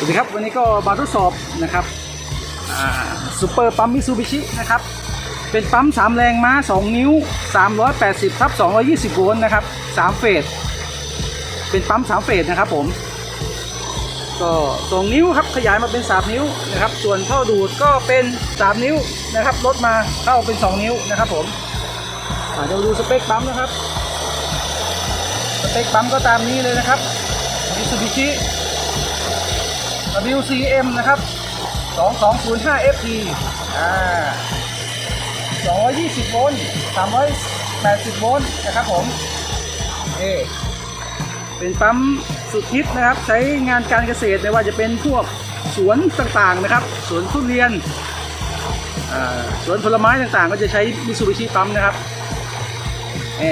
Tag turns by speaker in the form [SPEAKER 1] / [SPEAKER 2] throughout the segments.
[SPEAKER 1] สวัสดีครับวันนี้ก็มาทดสอบนะครับซูเปอร์ปั๊มมิซูบิชินะครับ เป็นปั๊ม3แรงม้า 2 นิ้ว 380ทับ220 โวลต์นะครับ3เฟส เป็นปั๊ม3เฟสนะครับผมก็2นิ้วครับขยายมาเป็น 3 นิ้วนะครับ ส่วนท่อดูดก็เป็น 3 นิ้วนะครับลดมาเข้าเป็น 2 นิ้วนะครับผมอ่าเดี๋ยวดูสเปคปั๊มนะครับ สเปคปั๊มก็ตามนี้เลยนะครับมิซูบิชิ WCM นะครับ 2205 FT อ่า220 โวลต์380 โวลต์นะครับผมเอเป็นปั๊มสุดฮิตนะครับ ใช้งานการเกษตรไม่ว่าจะเป็นพวกสวนต่างๆนะครับ สวนทุเรียนอ่าสวนผลไม้ต่างๆ ก็จะใช้มิซูบิชิปั๊มนะครับเอ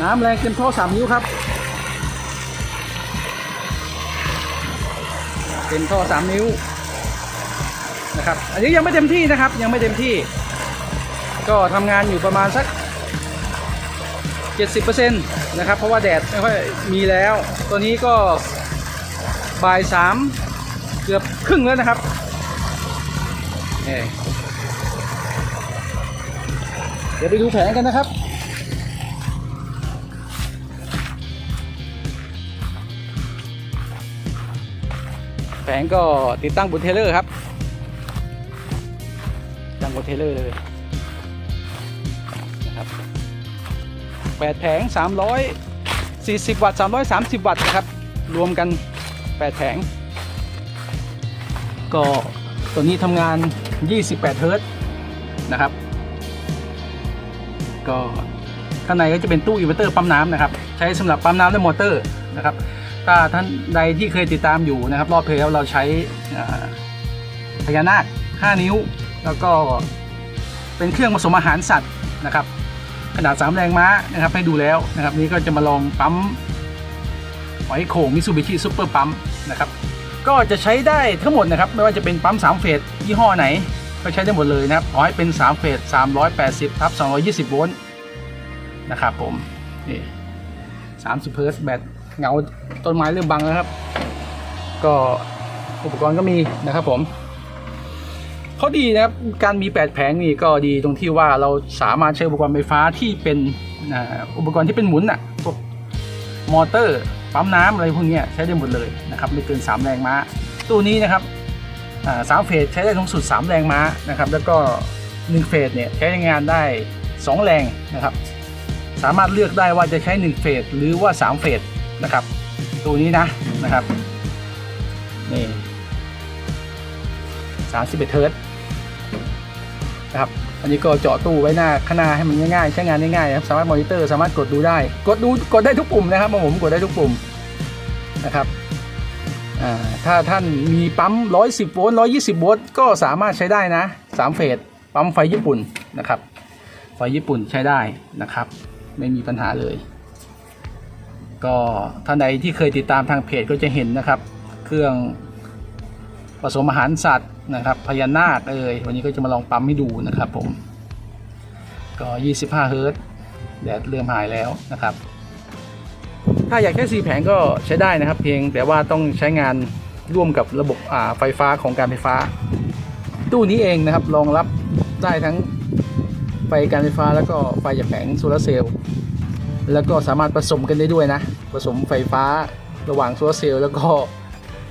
[SPEAKER 1] น้ำแรงเต็มท่อ3 นิ้วครับ เต็มท่อ3นิ้วนะครับ อันนี้ยังไม่เต็มที่นะครับ ยังไม่เต็มที่ ก็ทำงานอยู่ประมาณสัก 70%นะครับ เพราะว่าแดดไม่ค่อยมีแล้ว ตัวนี้ก็บ่ายสามเกือบครึ่งแล้วนะครับนี่เดี๋ยวไปดูแผงกันนะครับ ผงก็ติดตั้งบนเทเลอร์ครับตั้งบนเทเลอร์เลยนะครับแปดแผง340 วัตต์330 วัตต์นะครับ รวมกัน 8 แผง ก็ตัวนี้ทำงาน 28 เฮิร์ตนะครับ ก็ข้างในก็จะเป็นตู้อินเวอร์เตอร์ปั๊มน้ำนะครับ ใช้สำหรับปั๊มน้ำและมอเตอร์นะครับ ถ้าท่านใดที่เคยติดตามอยู่นะครับ รอบเพลแล้วเราใช้พญานาค 5 นิ้ว แล้วก็เป็นเครื่องผสมอาหารสัตว์นะครับ ขนาด 3 แรงม้านะครับให้ดูแล้วนะครับ นี่ก็จะมาลองปั๊มหอยโข่งมิซูบิชิซูเปอร์ปั๊มนะครับก็จะใช้ได้ทั้งหมดนะครับ ไม่ว่าจะเป็นปั๊ม 3 เฟสยี่ห้อไหน ก็ใช้ได้หมดเลยนะครับขอให้เป็น 3 เฟส380ทับ220 โวลต์นะครับผมนี่30 เฮิร์ตซ์แบต เงาต้นไม้เริ่มบังแล้วครับ ก็อุปกรณ์ก็มีนะครับผมข้อดีนะครับการมี 8 แผงนี่ก็ดีตรงที่ว่าเราสามารถใช้อุปกรณ์ไฟฟ้าที่เป็นอุปกรณ์ที่เป็นหมุนอะพวกมอเตอร์ปั๊มน้ำอะไรพวกนี้ใช้ได้หมดเลยนะครับไม่เกิน 3 แรงม้าตู้นี้นะครับสามเฟสใช้ได้สูงสุด 3 แรงม้านะครับแล้วก็ 1 เฟสเนี่ยใช้งานได้ 2 แรงนะครับ สามารถเลือกได้ว่าจะใช้ 1 เฟสหรือว่า 3 เฟส นะครับ ตัวนี้นะนะครับนี่สามสิบเอ็ดเทิร์ตนะครับอันนี้ก็เจาะตู้ไว้หน้าข้างหน้าให้มันง่ายๆ ใช้งานง่ายๆนะครับสามารถมอนิเตอร์สามารถกดดูได้ กดดูกดได้ทุกปุ่มนะครับผมกดได้ทุกปุ่มนะครับอ่าถ้าท่านมีปั๊ม 110 โวลต์ 120 โวลต์ ก็สามารถใช้ได้นะ 3 เฟส ปั๊มไฟญี่ปุ่นนะครับ ไฟญี่ปุ่นใช้ได้นะครับ ไม่มีปัญหาเลย ก็ท่านใดที่เคยติดตามทางเพจก็จะเห็นนะครับ เครื่องผสมอาหารสัตว์นะครับพญานาคเอ่ยวันนี้ก็จะมาลองปั๊มให้ดูนะครับผมก็ 25 เฮิร์ตแดดเริ่มหายแล้วนะครับ ถ้าอยากแค่สีแผงก็ใช้ได้นะครับ เพียงแต่ว่าต้องใช้งานร่วมกับระบบไฟฟ้าของการไฟฟ้า ตู้นี้เองนะครับรองรับได้ทั้งไฟการไฟฟ้าแล้วก็ไฟจากแผงโซลาร์เซลล์ แล้วก็สามารถผสมกันได้ด้วยนะ ผสมไฟฟ้าระหว่างโซลาร์เซลล์แล้วก็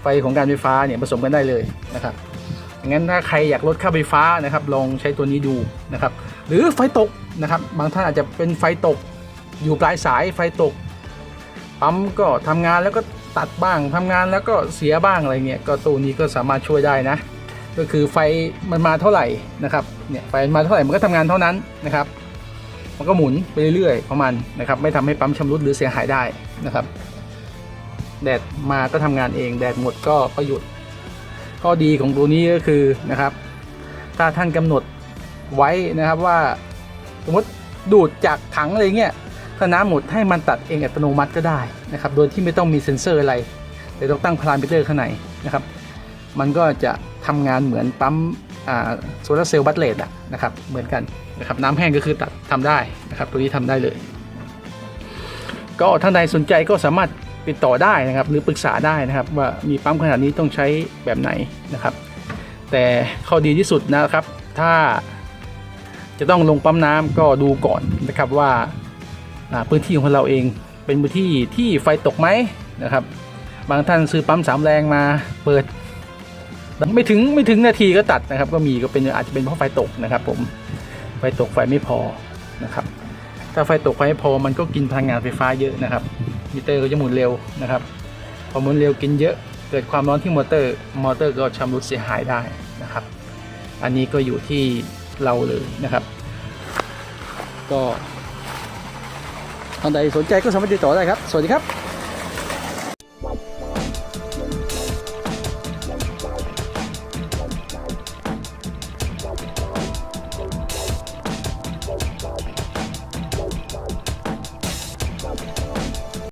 [SPEAKER 1] ไฟของการไฟฟ้าเนี่ยผสมกันได้เลยนะครับงั้นถ้าใครอยากลดค่าไฟฟ้านะครับ ลองใช้ตัวนี้ดูนะครับ หรือไฟตกนะครับ บางท่านอาจจะเป็นไฟตก อยู่ปลายสายไฟตกปั๊มก็ทำงานแล้วก็ตัดบ้างทำงานแล้วก็เสียบ้างอะไรเงี้ยก็ตัวนี้ก็สามารถช่วยได้นะ ก็คือไฟมันมาเท่าไหร่นะครับเนี่ยไฟมาเท่าไหร่มันก็ทำงานเท่านั้นนะครับ มันก็หมุนไปเรื่อยๆของมันนะครับไม่ทำให้ปั๊มชำรุดหรือเสียหายได้นะครับ แดดมาก็ทำงานเอง แดดหมดก็ประหยุดข้อดีของตัวนี้ก็คือนะครับ ถ้าท่านกำหนดไว้นะครับว่าสมมติดูดจากถังอะไรเงี้ยถ้าน้ำหมดให้มันตัดเองอัตโนมัติก็ได้นะครับ โดยที่ไม่ต้องมีเซ็นเซอร์อะไร แต่ต้องตั้งพารามิเตอร์ข้างในนะครับ มันก็จะทำงานเหมือนปั๊ม โซลาร์เซลล์บัตเลตอะนะครับเหมือนกันนะครับน้ำแห้งก็คือตัดทำได้นะครับตัวนี้ทำได้เลย ก็ท่านใดสนใจก็สามารถติดต่อได้นะครับหรือปรึกษาได้นะครับว่ามีปั๊มขนาดนี้ต้องใช้แบบไหนนะครับ แต่ข้อดีที่สุดนะครับ ถ้าจะต้องลงปั๊มน้ำก็ดูก่อนนะครับว่าอ่าพื้นที่ของเราเองเป็นพื้นที่ที่ไฟตกไหมนะครับ บางท่านซื้อปั๊มสามแรงมาเปิด ไม่ถึงไม่ถึงนาทีก็ตัดนะครับ ก็มีก็เป็นอาจจะเป็นเพราะไฟตกนะครับ ผมไฟตกไฟไม่พอนะครับ ถ้าไฟตกไฟไม่พอมันก็กินพลังงานไฟฟ้าเยอะนะครับมิเตอร์ก็จะหมุนเร็วนะครับพอหมุนเร็วกินเยอะ เกิดความร้อนที่มอเตอร์ มอเตอร์ก็ชำรุดเสียหายได้นะครับ อันนี้ก็อยู่ที่เราเลยนะครับ ก็ท่านใดสนใจก็สามารถติดต่อได้ครับ สวัสดีครับ